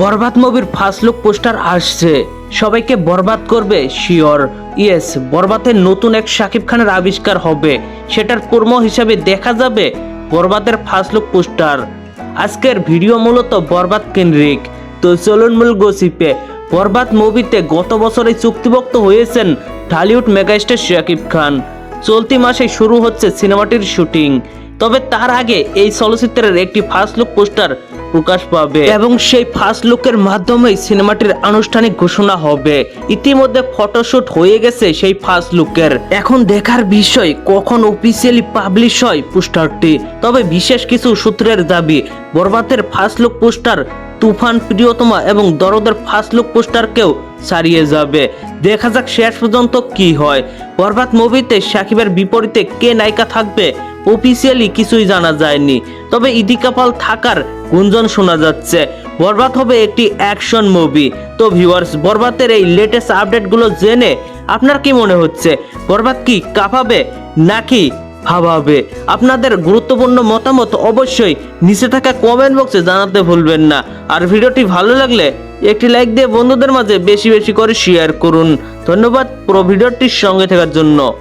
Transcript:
বরবাদ মুভির first look poster আসছে। সবাইকে বরবাদ করবে শিওর ইয়েস বরবাদের নতুন এক শাকিব খানের আবিষ্কার হবে। সেটার প্রোমো হিসাবে দেখা যাবে বরবাদের ফার্স্ট লুক পোস্টার আজকের ভিডিও মূলত বরবাদ কেন্দ্রিক। তো চলুন মূল গসিপে, বরবাদ মুভিতে গত বছরে চুক্তিভুক্ত হয়েছেন ঢালিউড মেগাস্টার শাকিব খান। চলতি মাসে শুরু হচ্ছে সিনেমাটির শুটিং তবে তার আগে এই চলচ্চিত্রের একটি ফার্স্ট লুক পোস্টার প্রকাশ পাবে। এবং সেই ফার্স্ট লুকের মাধ্যমেই সিনেমাটির আনুষ্ঠানিক ঘোষণা হবে। ইতিমধ্যে ফটোশুট হয়ে গেছে সেই ফার্স্ট লুকের এখন দেখার বিষয়, কখন অফিসিয়ালি পাবলিশ হয় পোস্টারটি তবে বিশেষ কিছু সূত্রের দাবি, বরবাদের first look poster Toofan Priyotoma এবং দরদের ফার্স্ট লুক পোস্টারকেও ছাড়িয়ে যাবে। দেখা যাক শেষ পর্যন্ত কি হয়। বরবাদ মুভিতে সাকিবের বিপরীতে কে নায়িকা থাকবে? অফিসিয়ালি কিছুই জানা যায়নি। তবে ইদিকা পাল থাকার গুঞ্জন শোনা যাচ্ছে। বরবাদ হবে একটি অ্যাকশন মুভি তো ভিউয়ার্স বরবাদের এই লেটেস্ট আপডেটগুলো জেনে আপনার কি মনে হচ্ছে? বরবাদ কি কাঁপাবে নাকি ভাবাবে? আপনাদের গুরুত্বপূর্ণ মতামত অবশ্যই নিচে থাকা কমেন্ট বক্সে জানাতে ভুলবেন না। আর ভিডিওটি ভালো লাগলে একটি লাইক দিয়ে বন্ধুদের মাঝে বেশি বেশি করে শেয়ার করুন। ধন্যবাদ পুরো ভিডিওটির সঙ্গে থাকার জন্য।